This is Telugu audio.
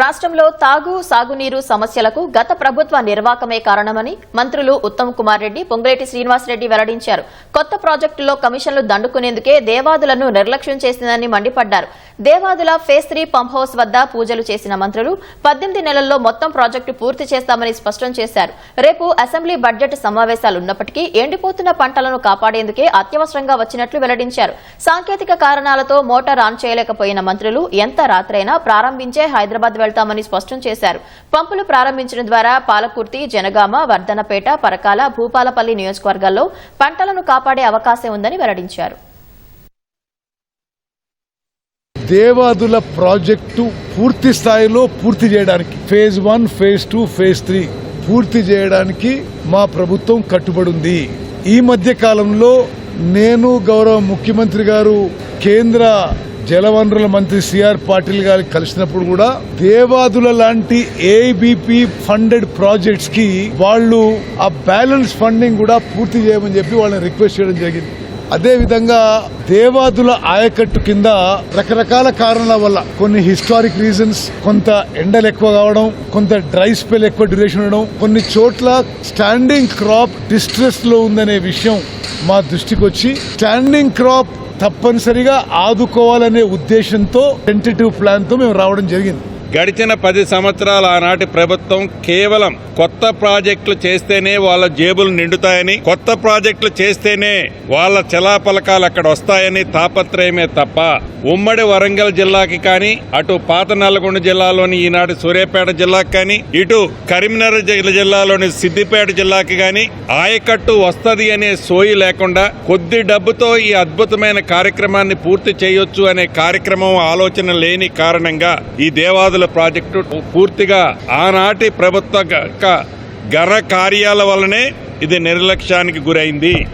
రాష్ట్రంలో తాగు సాగునీరు సమస్యలకు గత ప్రభుత్వ నిర్వాకమే కారణమని మంత్రులు ఉత్తమ్ కుమార్ రెడ్డి పొంగిరెడ్డి శ్రీనివాసరెడ్డి వెల్లడించారు. కొత్త ప్రాజెక్టుల్లో కమిషన్లు దండుకునేందుకే దేవాదులను నిర్లక్ష్యం చేసిందని మండిపడ్డారు. Devadula phase three pump house వద్ద పూజలు చేసిన మంత్రులు పద్దెనిమిది నెలల్లో మొత్తం ప్రాజెక్టు పూర్తి చేస్తామని స్పష్టం చేశారు. రేపు అసెంబ్లీ బడ్జెట్ సమావేశాలున్నప్పటికీ ఎండిపోతున్న పంటలను కాపాడేందుకే అత్యవసరంగా వచ్చినట్లు వెల్లడించారు. సాంకేతిక కారణాలతో మోటార్ ఆన్ చేయలేకపోయిన మంత్రులు ఎంత రాత్రైనా ప్రారంభించే హైదరాబాద్ వెళ్తామని స్పష్టం చేశారు. పంపులు ప్రారంభించడం ద్వారా పాలకుర్తి జనగామ వర్ధనపేట పరకాల భూపాలపల్లి నియోజకవర్గాల్లో పంటలను కాపాడే అవకాశం ఉందని వెల్లడించారు. దేవాదుల ప్రాజెక్టు పూర్తి స్థాయిలో పూర్తి చేయడానికి phase one phase two phase three పూర్తి చేయడానికి మా ప్రభుత్వం కట్టుబడి ఉంది ఈ మధ్య కాలంలో నేను గౌరవ ముఖ్యమంత్రి గారు కేంద్ర జలవనరుల మంత్రి సిఆర్ పాటిల్ గారికి కలిసినప్పుడు కూడా దేవాదుల లాంటి ఏబిపి ఫండెడ్ ప్రాజెక్ట్స్కి వాళ్ళు ఆ బ్యాలెన్స్ ఫండింగ్ కూడా పూర్తి చేయమని చెప్పి వాళ్ళని రిక్వెస్ట్ చేయడం జరిగింది. అదే విధంగా దేవాదుల ఆయకట్టు కింద రకరకాల కారణాల వల్ల కొన్ని హిస్టారిక్ రీజన్స్ కొంత ఎండలు ఎక్కువ కావడం కొంత డ్రై స్పెల్ ఎక్కువ డ్యూరేషన్ ఉండడం కొన్ని చోట్ల స్టాండింగ్ క్రాప్ డిస్ట్రెస్లో ఉందనే విషయం మా దృష్టికి వచ్చి స్టాండింగ్ క్రాప్ తప్పనిసరిగా ఆదుకోవాలనే ఉద్దేశంతో టెంటేటివ్ ప్లాన్తో మేము రావడం జరిగింది. గడిచిన పది సంవత్సరాల ఆనాటి ప్రభుత్వం కేవలం కొత్త ప్రాజెక్టులు చేస్తేనే వాళ్ళ జేబులు నిండుతాయని కొత్త ప్రాజెక్టులు చేస్తేనే వాళ్ళ చలాపలకాలు అక్కడ వస్తాయని తాపత్రయమే తప్ప ఉమ్మడి వరంగల్ జిల్లాకి కానీ అటు పాత నల్గొండ జిల్లాలోని ఈనాటి సూర్యాపేట జిల్లాకి కానీ ఇటు కరీంనగర్ జిల్లా- జిల్లాలోని సిద్దిపేట జిల్లాకి కానీ ఆయకట్టు వస్తుంది అనే సోయి లేకుండా కొద్ది డబ్బుతో ఈ అద్భుతమైన కార్యక్రమాన్ని పూర్తి చేయొచ్చు అనే కార్యక్రమం ఆలోచన లేని కారణంగా ఈ దేవాదుల ప్రాజెక్టు పూర్తిగా ఆనాటి ప్రభుత్వ ఘన కార్యాల వల్లనే ఇది నిర్లక్ష్యానికి గురైంది.